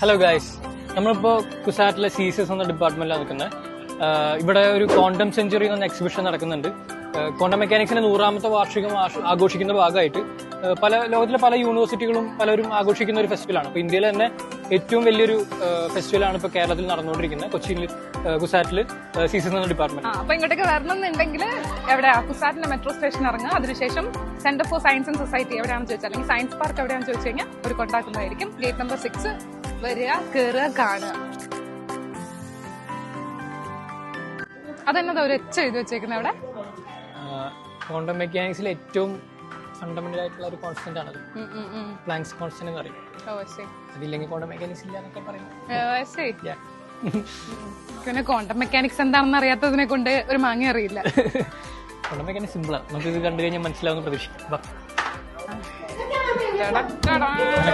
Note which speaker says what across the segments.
Speaker 1: Hello guys നമ്മളിപ്പോ കുസാറ്റിലെ C C S എന്ന ഡിപ്പാർട്ട്മെന്റിലാണ് നിൽക്കുന്നത് ഇവിടെ ഒരു ക്വാണ്ടം സെഞ്ചുറി എന്ന എക്സിബിഷൻ നടക്കുന്നുണ്ട്. ക്വാണ്ടം മെക്കാനിക്സിന്റെ നൂറാമത്തെ വാർഷികം ആഘോഷിക്കുന്ന ഭാഗമായിട്ട് പല ലോകത്തിലെ പല യൂണിവേഴ്സിറ്റികളും പലരും ആഘോഷിക്കുന്ന ഒരു ഫെസ്റ്റിവലാണ് അപ്പോൾ ഇന്ത്യയിൽ തന്നെ ഏറ്റവും വലിയൊരു ഫെസ്റ്റിവലാണ് ഇപ്പോൾ കേരളത്തിൽ നടന്നുകൊണ്ടിരിക്കുന്നത് കൊച്ചിയിൽ കുസാറ്റിൽ എസ് എന്ന ഡിപ്പാർട്ട്മെന്റ്
Speaker 2: അപ്പൊ ഇങ്ങോട്ടേക്ക് വരണം എന്നുണ്ടെങ്കിൽ എവിടെ കുസാറ്റിലെ മെട്രോ സ്റ്റേഷൻ ഇറങ്ങുക. അതിനുശേഷം centre for science and society എവിടെയാണെന്ന് ചോദിച്ചാൽ അല്ലെങ്കിൽ സയൻസ് പാർക്ക് എവിടെയാണെന്ന് ചോദിച്ചു കഴിഞ്ഞാൽ ഒരു കൊണ്ടാക്കുന്നതായിരിക്കും ഗേറ്റ് നമ്പർ സിക്സ് വരിക കയറുക കാണുക. അതെന്നതാ ഒരു എച്ച് എഴുതി വെച്ചേക്കുന്നത് അവിടെ
Speaker 1: ക്വാണ്ടം മെക്കാനിക്സിൽ ഏറ്റവും ഫണ്ടമെന്റൽ ആയിട്ടുള്ള ഒരു കോൺസ്റ്റന്റ് ആണ് പ്ലാങ്ക്സ്. കോൺസ്റ്റന്റ് എന്ന് പറയും. അതില്ലെങ്കിൽ ക്വാണ്ടം മെക്കാനിക്സ് ഇല്ല എന്നൊക്കെ പറയും.
Speaker 2: പിന്നെ ക്വാണ്ടം മെക്കാനിക്സ് എന്താണെന്ന് അറിയാത്തതിനെ കൊണ്ട് ഒരു മാങ്ങ അറിയില്ല.
Speaker 1: ക്വാണ്ടം മെക്കാനിക്സ് സിമ്പിളാണ് നമുക്ക് ഇത് കണ്ടു കഴിഞ്ഞാൽ മനസ്സിലാവുന്ന പ്രതീക്ഷിക്കും.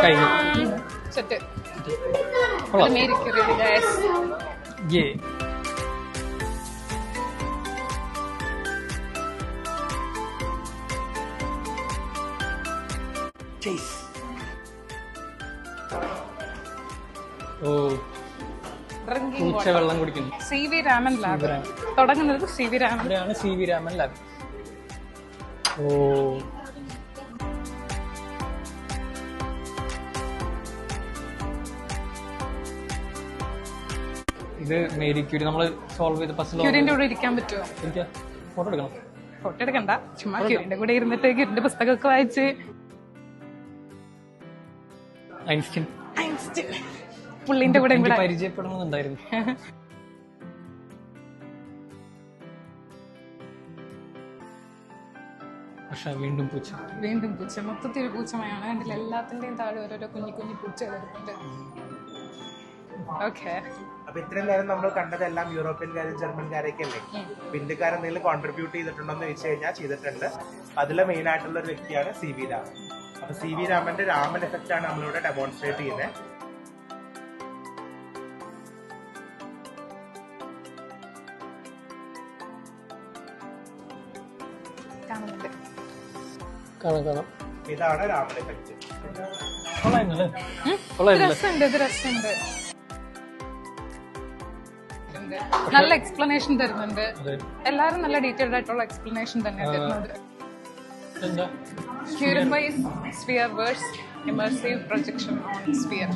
Speaker 1: കഴിഞ്ഞു.
Speaker 2: സെറ്റ്.
Speaker 1: കൊള്ളാം.
Speaker 2: Marie Curie guys
Speaker 1: Yeah. ഓ.
Speaker 2: ഡ്രിങ്കിങ്
Speaker 1: പൂച്ച വെള്ളം കുടിക്കുന്നു.
Speaker 2: സി വി രാമൻ ലാബ് തുടങ്ങുന്നത് C V Raman
Speaker 1: C V Raman lab ഓ. ഇത് മേരി ക്യൂരി. നമ്മൾ സോൾവ് ചെയ്ത് പസിൽ
Speaker 2: ക്യൂരിന്റെ കൂടെ ഇരിക്കാൻ പറ്റുമോ
Speaker 1: എനിക്ക് ഫോട്ടോ എടുക്കണം.
Speaker 2: ഫോട്ടോ എടുക്കണ്ട. ചുമ്മാ ക്യൂരിന്റെ കൂടെ ഇരുന്നിട്ട് ക്യൂരിന്റെ പുസ്തകമൊക്കെ വായിച്ച്.
Speaker 1: ഐൻസ്റ്റീൻ.
Speaker 2: ഐൻസ്റ്റീൻ. പുള്ളിന്റെ കൂടെ
Speaker 1: പരിചയപ്പെടണമെന്നുണ്ടായിരുന്നു. പക്ഷെ വീണ്ടും പൂച്ച.
Speaker 2: വീണ്ടും പൂച്ച. മൊത്തത്തിൽ പൂച്ചമയാണ്. കണ്ടില്ല എല്ലാത്തിന്റെയും താഴെ ഓരോരോ കുഞ്ഞി കുഞ്ഞി പൂച്ചകൾ എടുക്കുന്നുണ്ട് ഓക്കെ.
Speaker 3: അപ്പൊ ഇത്രയും നേരം നമ്മൾ കണ്ടതെല്ലാം യൂറോപ്യൻകാരും ജർമ്മൻകാരൊക്കെ അല്ലേ അപ്പൊ ഇന്ത്യക്കാർ എന്തെങ്കിലും കോൺട്രിബ്യൂട്ട് ചെയ്തിട്ടുണ്ടോന്ന് ചോദിച്ചു കഴിഞ്ഞാൽ ചെയ്തിട്ടുണ്ട്. അതിലെ മെയിൻ ആയിട്ടുള്ള ഒരു വ്യക്തിയാണ് സി വി രാമൻ. അപ്പൊ സി വി രാമന്റെ രാമൻ എഫക്റ്റ് ആണ് നമ്മളിവിടെ ഡെമോൺസ്ട്രേറ്റ് ചെയ്യുന്നത്
Speaker 2: കാണുന്നുണ്ട്.
Speaker 1: കാണാം കാണാം.
Speaker 3: ഇതാണ് രാമൻ എഫക്റ്റ്
Speaker 2: രസമുണ്ട് ഇത് രസമുണ്ട്. ഉണ്ട്. നല്ല എക്സ്പ്ലനേഷൻ തരുന്നുണ്ട്.
Speaker 1: എല്ലാവരും
Speaker 2: എല്ലാരും നല്ല ഡീറ്റെയിൽഡ് ആയിട്ടുള്ള എക്സ്പ്ലനേഷൻ തന്നെയാണ് തരുന്നത്. ക്യൂരിഫൈസ് sphere verse immersive projection on sphere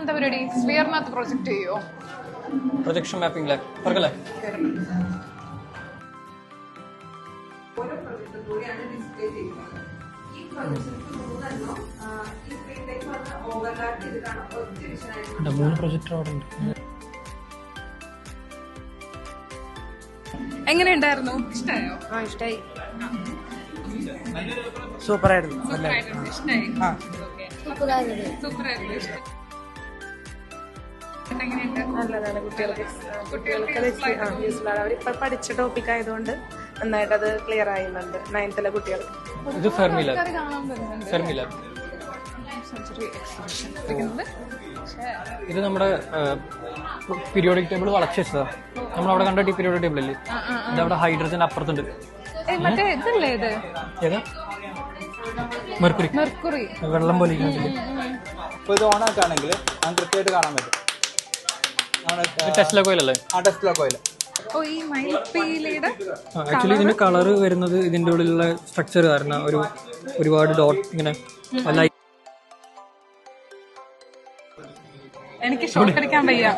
Speaker 2: എന്താ പരിപാടി? പ്രൊജക്ട് ചെയ്യോ?
Speaker 1: പ്രൊജക്ഷൻ മാപ്പിംഗ് പറഞ്ഞല്ലേ കണ്ടോ, മൂന്ന് പ്രൊജക്ടർ അവിടെ ഉണ്ട്.
Speaker 2: ഇഷ്ടമായോ
Speaker 4: ആ ഇഷ്ടായി. ആയിരുന്നു
Speaker 2: സൂപ്പറായിട്ടുണ്ട് ഇഷ്ടമായി
Speaker 4: ആ.
Speaker 2: സൂപ്പർ ആയിരുന്നു ഇഷ്ടം.
Speaker 4: നല്ലതാണ് കുട്ടികൾക്ക്. കുട്ടികൾക്ക് യൂസ്ഫുൾ ആണ്. അവരിപ്പോൾ പഠിച്ച ടോപ്പിക് ആയതുകൊണ്ട് നന്നായിട്ട് അത് ക്ലിയർ ആയിരുന്നുണ്ട് നയൻത്തിലെ കുട്ടികൾക്ക്.
Speaker 1: ഇത് ഫെർമില ലാബ്
Speaker 2: സെഞ്ചുറി എക്സിബിഷൻ
Speaker 1: ഇത് നമ്മുടെ പീരിയോഡിക് ടേബിൾ വളച്ച് വെച്ചതാ. നമ്മൾ അവിടെ കണ്ട പീരിയോഡിക് ടേബിൾ അല്ലേ ഇത് അവിടെ ഹൈഡ്രജൻ അപ്പുറത്തുണ്ട്.
Speaker 2: മറ്റേ ഇതല്ലേ ഇത്?
Speaker 1: ഏതാ? മെർക്കുറി
Speaker 2: മെർക്കുറി
Speaker 1: വെള്ളം പോലെ?
Speaker 5: അപ്പോൾ ഇത് ഓൺ ആക്കുകയാണെങ്കിൽ നമുക്ക് കൃത്യമായിട്ട് കാണാൻ പറ്റും.
Speaker 1: ടെസ്ല കോയിലല്ലേ
Speaker 5: ആ ടെസ്റ്റിലോ കോയിൽ
Speaker 2: ഓ ഈ മയിൽപ്പീലിയുടെ
Speaker 1: ആക്ച്വലി ഇതിന്റെ കളർ വരുന്നത് ഇതിന്റെ ഉള്ളിലുള്ള സ്ട്രക്ചർ കാരണം ഒരു ഒരുപാട് ഡോട്ട് ഇങ്ങനെ
Speaker 2: എനിക്ക് ഷോട്ട് അടിക്കാൻ വയ്യ.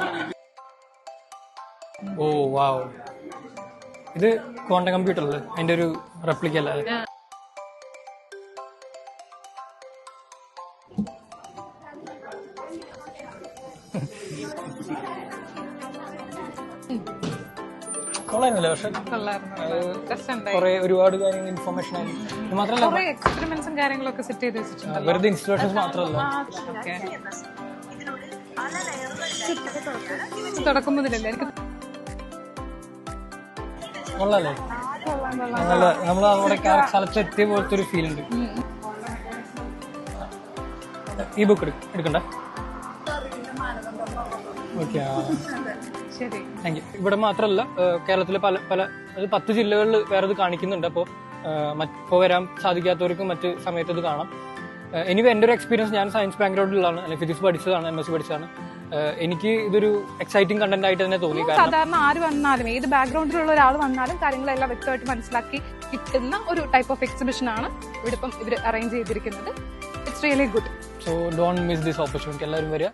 Speaker 1: ഓ വാവ്. ഇത് ക്വാണ്ടം കമ്പ്യൂട്ടർ അല്ലേ? അതിന്റെ ഒരു റെപ്ലിക്ക അല്ലേ? കൊള്ളായിരുന്നല്ലേ പക്ഷെ?
Speaker 2: രസമുണ്ടായി.
Speaker 1: ഒരുപാട് കാര്യങ്ങൾ ഇൻഫർമേഷൻ ആയി. ഇത് മാത്രമല്ല
Speaker 2: കുറെ എക്സ്പെരിമെന്റ്സും കാര്യങ്ങളൊക്കെ സെറ്റ് ചെയ്ത് വെച്ചിട്ടുണ്ട്
Speaker 1: വെറുതെ ഇൻസ്റ്റാളേഷൻസ് മാത്രമല്ല.
Speaker 2: ഓക്കെ തുടക്കം മുതലല്ലേ എനിക്ക്
Speaker 1: നല്ല നമ്മൾ അവിടെ ആ സ്ഥലത്ത് എത്തിയ പോലത്തെ ഒരു ഫീൽ ഉണ്ട്. ഈ ബുക്ക് എടുക്കണ്ട? ഓക്കെ
Speaker 2: ശരി.
Speaker 1: താങ്ക് യു ഇവിടെ മാത്രമല്ല കേരളത്തിലെ പല പല അത് പത്ത് ജില്ലകളിൽ വേറെ ഇത് കാണിക്കുന്നുണ്ട്. അപ്പോൾ ഇപ്പോൾ വരാൻ സാധിക്കാത്തവർക്കും മറ്റ് സമയത്ത് ഇത് കാണാം. എനിവേ എന്റെ ഒരു എക്സ്പീരിയൻസ് ഞാൻ സയൻസ് ബാക്ക്ഗ്രൗണ്ടിലാണ് അല്ലെങ്കിൽ ഫിസിക്സ് പഠിച്ചതാണ് എം എസ് സി പഠിച്ചതാണ്. എനിക്ക് ഇതൊരു എക്സൈറ്റിംഗ് കണ്ടന്റ് ആയിട്ട് തന്നെ തോന്നി.
Speaker 2: സാധാരണ ആര് വന്നാലും ഏത് ബാക്ക്ഗ്രൗണ്ടിലുള്ള ഒരാൾ വന്നാലും കാര്യങ്ങളെല്ലാം വ്യക്തമായിട്ട് മനസ്സിലാക്കി കിട്ടുന്ന ഒരു ടൈപ്പ് ഓഫ് എക്സിബിഷൻ ആണ് ഇവിടെ ഇപ്പം ഇവർ അറേഞ്ച് ചെയ്തിരിക്കുന്നത്. It's really good
Speaker 1: so don't miss this opportunity എല്ലാവരും വരിക.